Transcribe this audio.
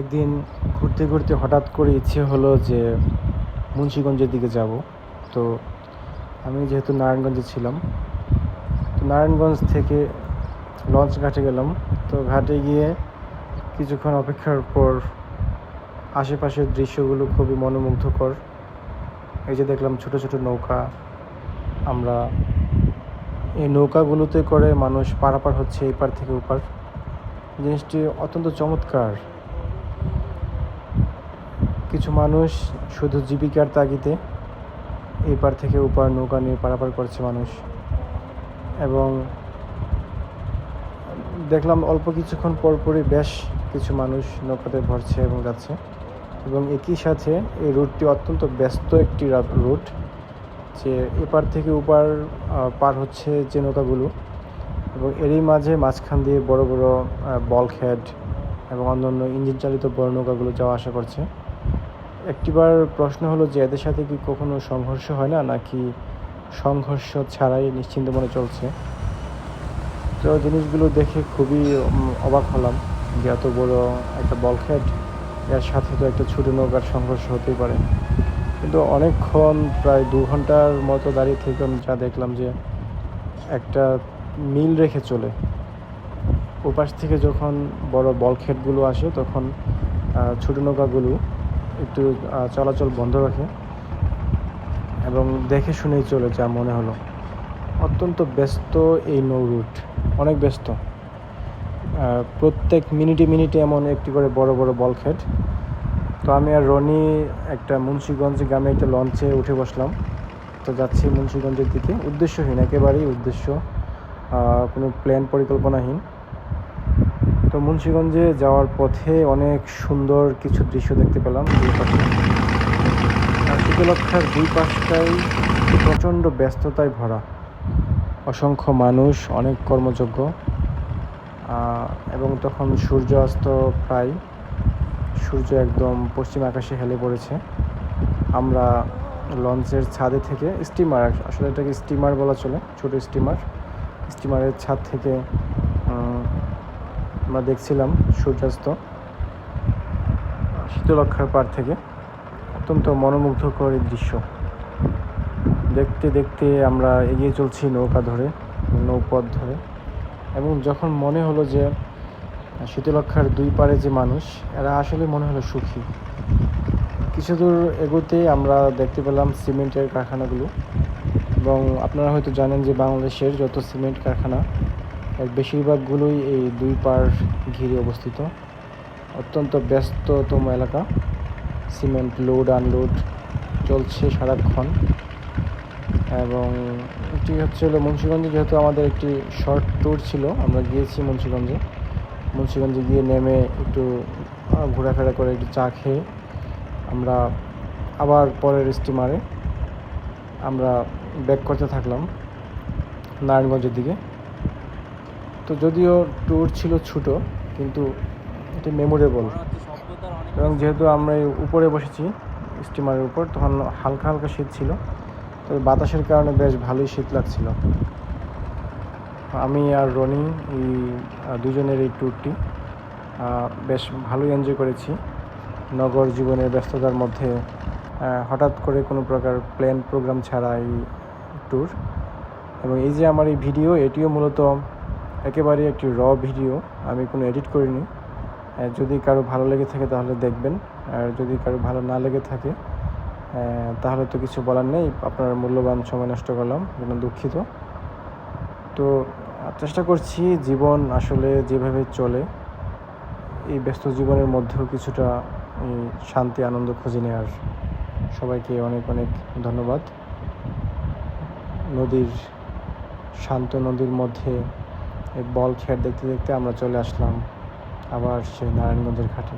একদিন ঘুরতে ঘুরতে হঠাৎ করে ইচ্ছে হলো যে মুন্সিগঞ্জের দিকে যাব। তো আমি যেহেতু নারায়ণগঞ্জে ছিলাম, তো নারায়ণগঞ্জ থেকে লঞ্চ ঘাটে গেলাম। তো ঘাটে গিয়ে কিছুক্ষণ অপেক্ষার পর আশেপাশের দৃশ্যগুলো খুবই মনোমুগ্ধকর। এই যে দেখলাম ছোট ছোট নৌকা, আমরা এই নৌকাগুলোতে করে মানুষ পারাপার হচ্ছে এপার থেকে ওপার। জিনিসটি অত্যন্ত চমৎকার। কিছু মানুষ শুধু জীবিকার তাগিদে এপার থেকে ওপার নৌকা নিয়ে পারাপার করছে মানুষ। এবং দেখলাম অল্প কিছুক্ষণ পরপরই বেশ কিছু মানুষ নৌকাতে ভরছে এবং যাচ্ছে। এবং একই সাথে এই রুটটি অত্যন্ত ব্যস্ত একটি রুট, যে এপার থেকে ওপার পার হচ্ছে যে নৌকাগুলো। এবং এরই মাঝে মাঝখান দিয়ে বড় বড় বল হেড এবং অন্যান্য ইঞ্জিন চালিত বড় নৌকাগুলো যাওয়া আসা করছে। একটিবার প্রশ্ন হলো যে এদের সাথে কি কখনো সংঘর্ষ হয় না, নাকি সংঘর্ষ ছাড়াই নিশ্চিন্ত মনে চলছে? তো জিনিসগুলো দেখে খুবই অবাক হলাম যে এত বড় একটা বল হেড এর সাথে তো একটা ছোটো নৌকার সংঘর্ষ হতেই পারে। কিন্তু অনেকক্ষণ, প্রায় দু ঘণ্টার মতো দাঁড়িয়ে থেকে আমি যা দেখলাম যে একটা মিল রেখে চলে। ওপাশ থেকে যখন বড় বলক্ষেটগুলো আসে, তখন ছোটো নৌকাগুলো একটু চলাচল বন্ধ রাখে এবং দেখে শুনেই চলে যা মনে হলো। অত্যন্ত ব্যস্ত এই নৌ রুট, অনেক ব্যস্ত। প্রত্যেক মিনিটে মিনিটে এমন একটি করে বড় বড় বলক্ষেট তো আমি আর রনি একটা মুন্সিগঞ্জ গ্রামে একটা লঞ্চে উঠে বসলাম। তো যাচ্ছি মুন্সিগঞ্জের দিকে। উদ্দেশ্যহীন, একেবারেই উদ্দেশ্য। কোনো প্ল্যান পরিকল্পনাহীন। তো মুন্সিগঞ্জে যাওয়ার পথে অনেক সুন্দর কিছু দৃশ্য দেখতে পেলাম শীতলক্ষার দুই পাশটাই প্রচণ্ড ব্যস্ততায় ভরা। অসংখ্য মানুষ, অনেক কর্মযোগ্য এবং তখন সূর্য অস্ত প্রায়, সূর্য একদম পশ্চিম আকাশে হেলে পড়েছে। আমরা লঞ্চের ছাদে থেকে, স্টিমার, আসলে এটাকে স্টিমার বলা চলে, ছোট স্টিমার। স্টিমারের ছাদ থেকে আমরা দেখছিলাম সূর্যাস্ত শীতলক্ষার পার থেকে। অত্যন্ত মনোমুগ্ধকর দৃশ্য। দেখতে দেখতে আমরা এগিয়ে চলছি নৌকা ধরে, নৌপথ ধরে। এবং যখন মনে হলো যে শীতলক্ষার দুই পারে যে মানুষ, এরা আসলে মনে হলো সুখী। কিছু দূর এগোতে আমরা দেখতে পেলাম সিমেন্টের কারখানাগুলো। এবং আপনারা হয়তো জানেন যে বাংলাদেশের যত সিমেন্ট কারখানা বেশিরভাগগুলোই এই দুই পার ঘিরে অবস্থিত। অত্যন্ত ব্যস্ততম এলাকা। সিমেন্ট লোড, আনলোড চলছে সারাক্ষণ। এবং এটি হচ্ছে হলো মুন্সিগঞ্জে যেহেতু আমাদের একটি শর্ট ট্যুর ছিল, আমরা গিয়েছি মুন্সিগঞ্জে। মুন্সিগঞ্জে গিয়ে নেমে একটু ঘোরাফেরা করে একটু চা খেয়ে আমরা আবার পরের স্টিমারে আমরা ব্যাক করতে থাকলাম নারায়ণগঞ্জের দিকে। তো যদিও ট্যুর ছিল ছোট, কিন্তু এটি মেমোরেবল এবং যেহেতু আমরা উপরে বসেছি স্টিমারের উপর, তখন হালকা হালকা শীত ছিল। তবে বাতাসের কারণে বেশ ভালোই শীত লাগছিল। আমি আর রনি, এই দুজনের এই ট্যুরটি বেশ ভালোই এনজয় করেছি। নগর জীবনের ব্যস্ততার মধ্যে হঠাৎ করে কোনো প্রকার প্ল্যান প্রোগ্রাম ছাড়া এই ট্যুর এবং এই যে আমার এই ভিডিও এটিও মূলত একেবারে একটি র ভিডিও আমি কোনো এডিট করিনি। যদি কারও ভালো লেগে থাকে তাহলে দেখবেন। আর যদি কারও ভালো না লেগে থাকে তাহলে তো কিছু বলার নেই। আপনার মূল্যবান সময় নষ্ট করলাম, জন্য দুঃখিত। তো চেষ্টা করছি জীবন আসলে যেভাবে চলে, এই ব্যস্ত জীবনের মধ্যেও কিছুটা শান্তি, আনন্দ খুঁজে নেওয়ার। সবাইকে অনেক অনেক ধন্যবাদ। নদীর, শান্ত নদীর মধ্যে এই বল খেয়ার দেখতে দেখতে আমরা চলে আসলাম আবার সেই নারায়ণগঞ্জের ঘাটে।